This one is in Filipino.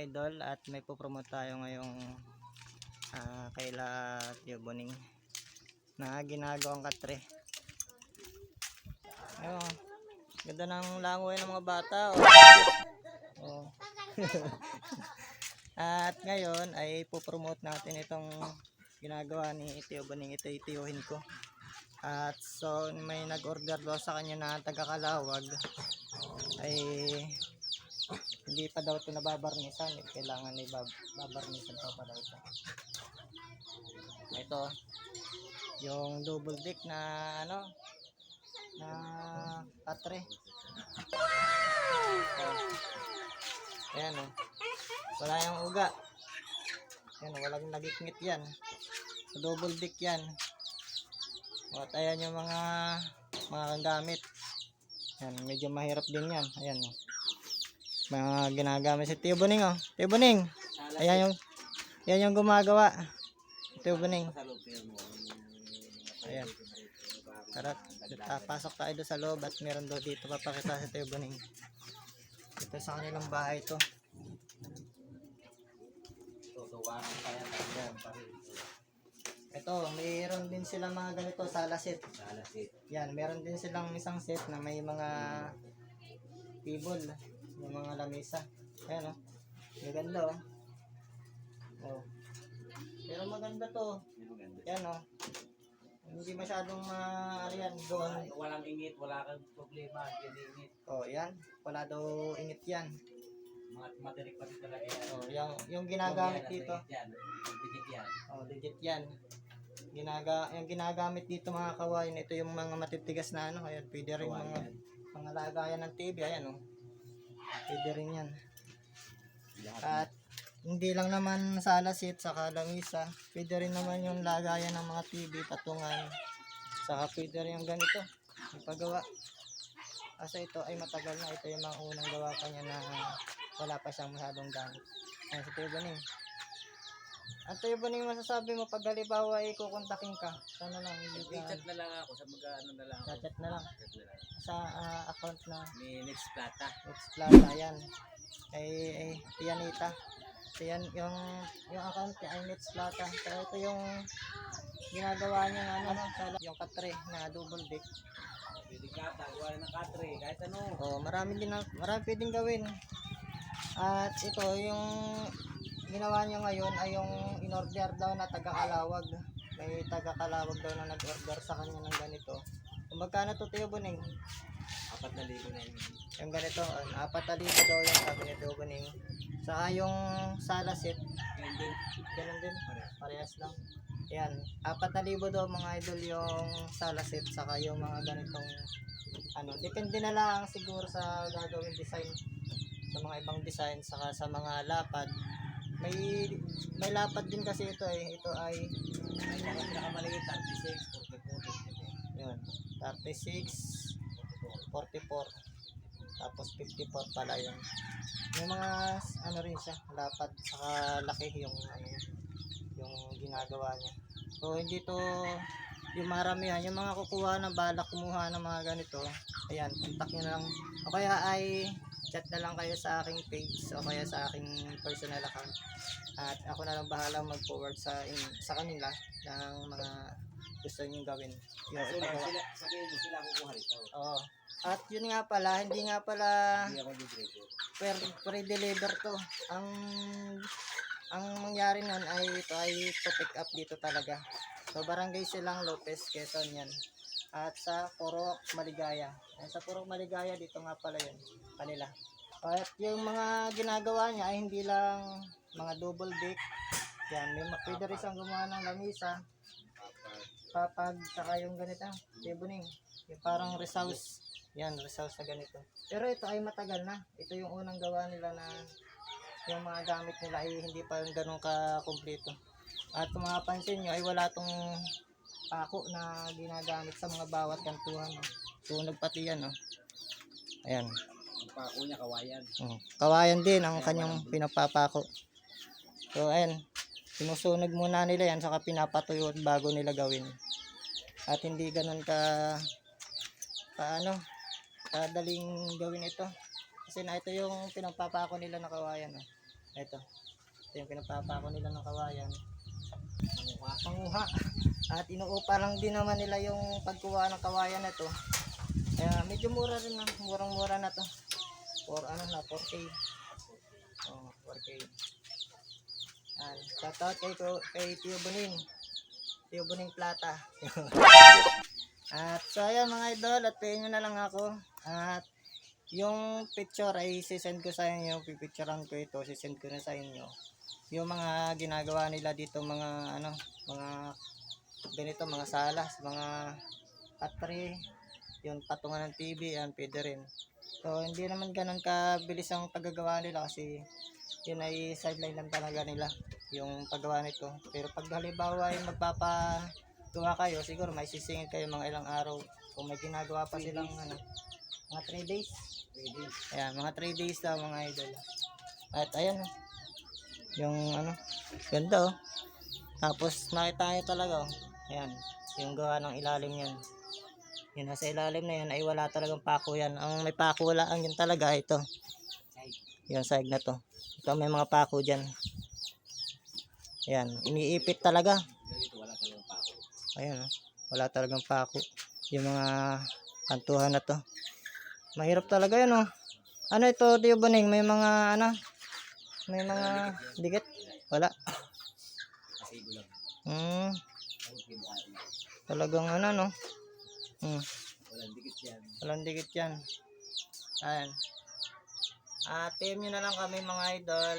idol at may popromote tayo ngayong ah, kaila Tio Boning na ginagawang katre. Ayun, ganda ng langoy ng mga bata. Oh. Oh. at ngayon ay popromote natin itong ginagawa ni Tio Boning. Ito itiyuhin ko. At so may nag-order daw sa kanya na taga-kalawag ay hindi pa daw ito nababarnisan. Eh, Kailangan bab babarnisan pa pa daw ito. Ito, yung double deck na ano, na patre. So, ayan o. Wala yung uga. Ayan, walang nagikngit yan. Double deck yan. At ayan yung mga mga gamit. Yan, medyo mahirap din yan. Ayan. oh. Mga ginagamit si Tio Boning oh. Tio Boning. Ayan yung yan yung gumagawa. Tio Boning. Ayan. Tara, papasok tayo doon sa loob at meron daw dito papakita si Tio Boning. Ito sa kanilang bahay to. Ito, mayroon din sila mga ganito sala set. Yan, meron din silang isang set na may mga table, may mga lamesa. Ayan oh. Maganda oh. Oh. Pero maganda to. Yan oh. Hindi masyadong ma ano yan, doon. Walang ingit, wala kang problema, hindi ingit. Oh, yan. Wala daw ingit yan. Matirik pati talaga yan. Oh, yung yung ginagamit Yan, dito. Yan, digit yan. Oh, legit yan. Ginaga yung ginagamit dito mga kawain, ito yung mga matitigas na ano, kaya pwede rin mga mga lagayan ng TV, ayan oh. Pwede rin yan. At hindi lang naman sala seat saka lamisa, pwede rin naman yung lagayan ng mga TV, patungan. Saka pwede rin yung ganito, yung paggawa. Kasi ito ay matagal na, ito yung mga unang gawa pa niya na wala pa siyang masyadong gamit. Ayan, si Tuyo Baning. At Tuyo Baning, masasabi mo pag halimbawa ay kukontakin ka, sana lang hindi ka, I-chat na lang ako sa mag-ano na lang. ako. chat na lang Chat na lang. sa ah, account na May next plata. It's Plaza, yan. Kay ay, Tianita. So yan, yung, yung account niya ay Nets Plata. So ito yung ginagawa niya ng ano, sa- yung katre na double deck. Pwede kata, gawa ng katre, kahit ano. Oh, marami din na- marami pwedeng gawin. At ito yung ginawa niya ngayon ay yung in-order daw na taga-kalawag. May taga-kalawag daw na nag-order sa kanya ng ganito. Kung magkano to Tio Boning? Apat na libo na yun. Yung ganito, uh, apat na libo daw yung sabi ni Tio Boning. Saka yung sala set, Yun din. ganun din. Parehas lang. Yan, apat na libo daw mga idol yung sala set saka yung mga ganitong ano, depende na lang siguro sa gagawin design sa mga ibang design saka sa mga lapad. May may lapad din kasi ito eh. Ito ay Ay, mga pinakamaliit, 36, 44, yun, 36 44 tapos 54 pala yun. May mga ano rin siya, lapad saka laki yung ano yung ginagawa niya. So hindi to yung maramihan, yung mga kukuha ng balak kumuha ng mga ganito, ayan, contact nyo na lang. O kaya ay chat na lang kayo sa aking page o kaya sa aking personal account. At ako na lang bahala mag-forward sa in- sa kanila ng mga gusto niyo gawin. Yun, Sila, ipagawa. sila, sabihin mo sila kukuha rito. Oo. At yun nga pala, hindi nga pala Hindi ako per pre-deliver to. Ang ang mangyari nun ay ito ay to pick up dito talaga. So barangay silang Lopez, Quezon yan. At sa Purok Maligaya. Ayan, sa Purok Maligaya dito nga pala yun. Kanila. At yung mga ginagawa niya ay hindi lang mga double deck. Yan, may ma- pwede rin siyang gumawa ng lamisa. Papag, saka yung ganito, tibuning. Yung parang resouse. Yan, resouse na ganito. Pero ito ay matagal na. Ito yung unang gawa nila na yung mga gamit nila ay hindi pa ganun ka-kompleto. At kung mapapansin nyo ay wala tong pako na ginagamit sa mga bawat kantuhan. no. Tunog pati yan. No? Ayan. Ang pako niya, kawayan. Oh, kawayan din ang kanyang pinapapako. So, ayan. Sinusunog muna nila yan saka pinapatuyo bago nila gawin. At hindi ganun ka ka ano, kadaling gawin ito. Kasi na ito yung pinapapako nila na kawayan. Oh. Ito. Ito yung pinapapako nila ng kawayan. Panguha. Panguha. At inuupa lang din naman nila yung pagkuha ng kawayan na to. Kaya medyo mura rin na. Murang-mura na to. For ano na, 4K. Oh, 4K. Yan. Shoutout kay, Ko- kay Tio Boning. Tio Boning Plata. At so ayan mga idol, at payin na lang ako. At yung picture ay sisend ko sa inyo, pipicturean ko ito, sisend ko na sa inyo. Yung mga ginagawa nila dito, mga ano, mga ganito, mga salas, mga katri, yung patungan ng TV, yan, pwede rin. So, hindi naman ganun kabilis ang paggagawa nila kasi yun ay sideline lang talaga nila yung paggawa nito. Pero pag halimbawa ay magpapagawa kayo, siguro may sisingin kayo mga ilang araw. Kung may ginagawa pa silang ano, mga 3 days. Pwede. Ayan, mga 3 days daw mga idol. At ayan, yung ano, ganda oh. Tapos nakita nyo talaga oh. Ayan, yung gawa ng ilalim yan. Yun, nasa ilalim na yan ay wala talagang pako yan. Ang may pako lang yun talaga ito. Yung side na to. Ito may mga pako dyan. Ayan, iniipit talaga. Wala talagang pako. Ayan, oh. wala talagang pako. Yung mga kantuhan na to. Mahirap talaga yun, oh. Ano ito, Tio Boning? May mga, ano? May mga dikit? Wala. Kasi gulang. Hmm, Ang. Talagang ano, no? Hmm, Walang dikit yan. walang dikit yan. Ayan. Ah, PM nyo na lang kami mga idol.